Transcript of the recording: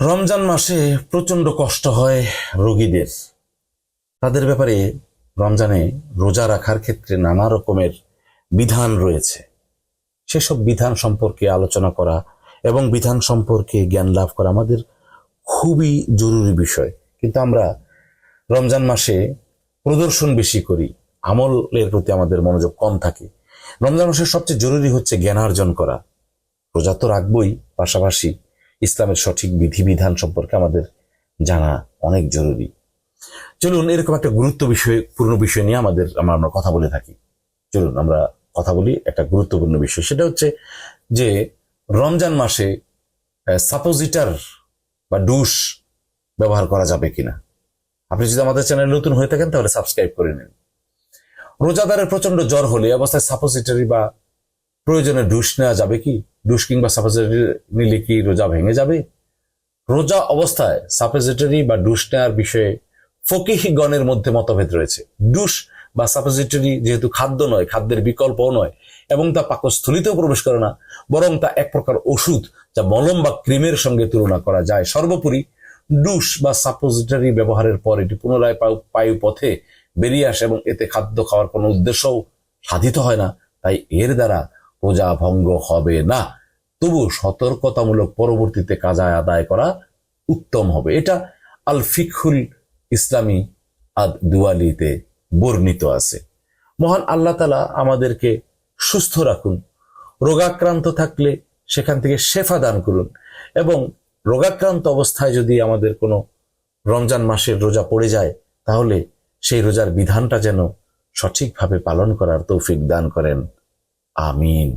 রমজান মাসে প্রচণ্ড কষ্ট হয় রোগীদের। তাদের ব্যাপারে রমজানে রোজা রাখার ক্ষেত্রে নানা রকমের বিধান রয়েছে। সেসব বিধান সম্পর্কে আলোচনা করা এবং বিধান সম্পর্কে জ্ঞান লাভ করা আমাদের খুবই জরুরি বিষয়। কিন্তু আমরা রমজান মাসে প্রদর্শন বেশি করি, আমলের প্রতি আমাদের মনোযোগ কম থাকে। রমজান মাসের সবচেয়ে জরুরি হচ্ছে জ্ঞানার্জন করা। রোজা তো রাখবই, পাশাপাশি ইসলামের সঠিক বিধিবিধান সম্পর্কে আমাদের জানা অনেক জরুরি। চলুন, এরকম একটা গুরুত্ব বিষয়, পূর্ণ বিষয় নিয়ে আমাদের, আমরা আমরা কথা বলে থাকি। চলুন, আমরা কথা বলি একটা গুরুত্বপূর্ণ বিষয়। সেটা হচ্ছে যে, রমজান মাসে সাপোজিটার বা ডুস ব্যবহার করা যাবে কিনা। আপনি যদি আমাদের চ্যানেল নতুন হয়ে থাকেন, তাহলে সাবস্ক্রাইব করে নিন রোজাদারের প্রচণ্ড জ্বর হলে অবস্থায় সাপোজিটারি বা প্রয়োজনে ডুস নেওয়া যাবে কি? ডুস কিংবা সাপোজিটারি নিলে কি রোজা ভেঙে যাবে? রোজা অবস্থায় সাপোজিটারি বা ডুস নেওয়ার বিষয়ে ফকিহগণের মধ্যে মতভেদ রয়েছে। ডুস বা সাপোজিটরি যেহেতু খাদ্য নয়, খাদ্যের বিকল্পও নয় এবং তা পাকস্থলিতেও প্রবেশ করে না, বরং তা এক প্রকার ওষুধ যা মলম বা ক্রিমের সঙ্গে তুলনা করা যায়। সর্বোপরি ডুস বা সাপোজিটরি ব্যবহারের পর এটি পুনরায় পায়ু- পায়ু পথে বেরিয়ে আসে এবং এতে খাদ্য খাওয়ার কোনো উদ্দেশ্যও সাধিত হয় না। তাই এর দ্বারা রোজা ভঙ্গ হবে না। তবু সতর্কতামূলক পরবর্তীতে কাজায় আদায় করা উত্তম হবে। এটা আল ফিকহুল ইসলামী আদ দুয়ালিতে বর্ণিত আছে। মহান আল্লাহ তালা আমাদেরকে সুস্থ রাখুন, রোগাক্রান্ত থাকলে সেখান থেকে শেফা দান করুন এবং রোগাক্রান্ত অবস্থায় যদি আমাদের কোনো রমজান মাসের রোজা পড়ে যায়, তাহলে সেই রোজার বিধানটা যেন সঠিকভাবে পালন করার তৌফিক দান করেন। আমিন